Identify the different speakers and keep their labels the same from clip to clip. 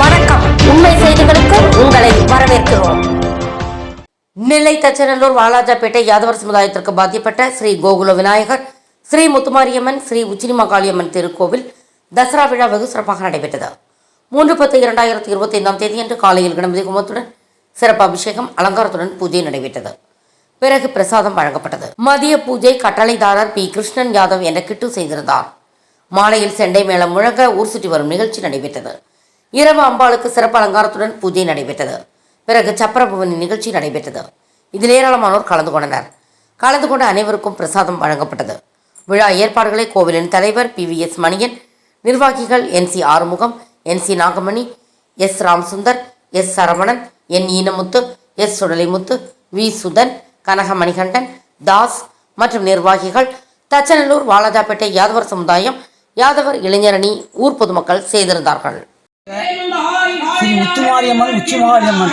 Speaker 1: வணக்கம். உண்மை செய்திகளுக்கு உங்களை வரவேற்கிறோம். நெல்லை தச்சநல்லூர் வாலாஜாபேட்டை யாதவர் சமுதாயத்திற்கு பாத்தியப்பட்ட ஸ்ரீ கோகுல விநாயகர் ஸ்ரீ முத்துமாரியம்மன் ஸ்ரீ உச்சினிமகாளியம்மன் திருக்கோவில் தசரா விழா வெகு சிறப்பாக நடைபெற்றது. மூன்று பத்து இரண்டாயிரத்தி இருபத்தி ஐந்தாம் தேதியன்று காலையில் கணபதி குமத்துடன் சிறப்பு அபிஷேகம் அலங்காரத்துடன் பூஜை நடைபெற்றது. பிறகு பிரசாதம் வழங்கப்பட்டது. மதிய பூஜை கட்டளைதாரர் பி. கிருஷ்ணன் யாதவ் என்ற கிட்டு செய்திருந்தார். மாலையில் செண்டை மேளம் முழங்க ஊர் சுற்றி வரும் நிகழ்ச்சி நடைபெற்றது. இரவு அம்பாளுக்கு சிறப்பு அலங்காரத்துடன் பூஜை நடைபெற்றது. பிறகு சப்பரபவனி நிகழ்ச்சி நடைபெற்றது. இதில் ஏராளமானோர் கலந்து கொண்டனர். கலந்து கொண்ட அனைவருக்கும் பிரசாதம் வழங்கப்பட்டது. விழா ஏற்பாடுகளை கோவிலின் தலைவர் பி வி எஸ் மணியன் நிர்வாகிகள் N C Arumugam N C Nagamani S Ramsundar S Saravanan N Enamuthu S Sudalaimuthu V Sudhan Kanaga Manikandan Das மற்றும் நிர்வாகிகள் தச்சநல்லூர் வாலாஜாபேட்டை யாதவர் சமுதாயம் யாதவர் இளைஞரணி ஊர் பொதுமக்கள் செய்திருந்தார்கள்
Speaker 2: ஸ்ரீ முத்துமாரியம்மன் உச்சிமாரியம்மன்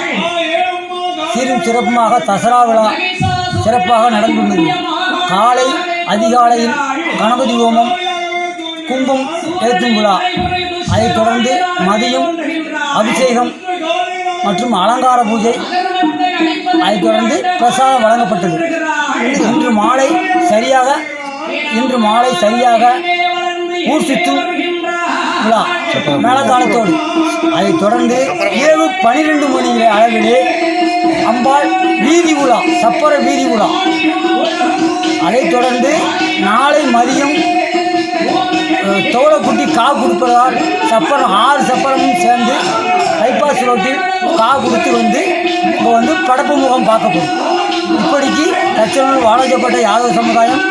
Speaker 2: சீரும் சிறப்புமாக தசரா விழா சிறப்பாக நடந்துள்ளது. காலை அதிகாலையில் கணபதி ஹோமம் கும்பம் ஏற்றும் விழா. அதைத் தொடர்ந்து மதியம் அபிஷேகம் மற்றும் அலங்கார பூஜை. அதைத் தொடர்ந்து பிரசாதம் வழங்கப்பட்டது. இன்று மாலை சரியாக இன்று மாலை சரியாக ஊர் சுற்றும் விழா மேலக்காலத்தோடு அதைத் தொடர்ந்து இரவு பனிரெண்டு மணி அளவிலே அம்பாள் வீதி உலா சப்பர வீதி உலா. அதைத் தொடர்ந்து நாளை மதியம் அஹ், கா கொடுப்பதால் சப்பரம் ஆறு சப்பரமும் சேர்ந்து பைபாஸ் ரோட்டில் கா கொடுத்து வந்து இப்போ வந்து படப்பு முகம் பார்க்கப்படும். இப்படிக்கு தச்சனூர் வாழப்பட்ட யாதவ சமுதாயம்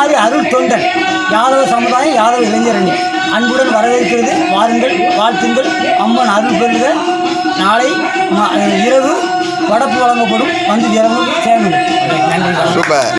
Speaker 2: மாதிரி அருள் தொண்டன் யாதவ சமுதாயம் யாதவ இளைஞரணி. அன்புடன் வரவேற்கிறது. வாருங்கள் வாழ்த்துங்கள். அம்மன் அருள் பெறுக. நாளை இரவு வடப்பு வழங்கப்படும். வந்து இரவு சேருங்கள் நன்றி.
Speaker 3: சூப்பர்.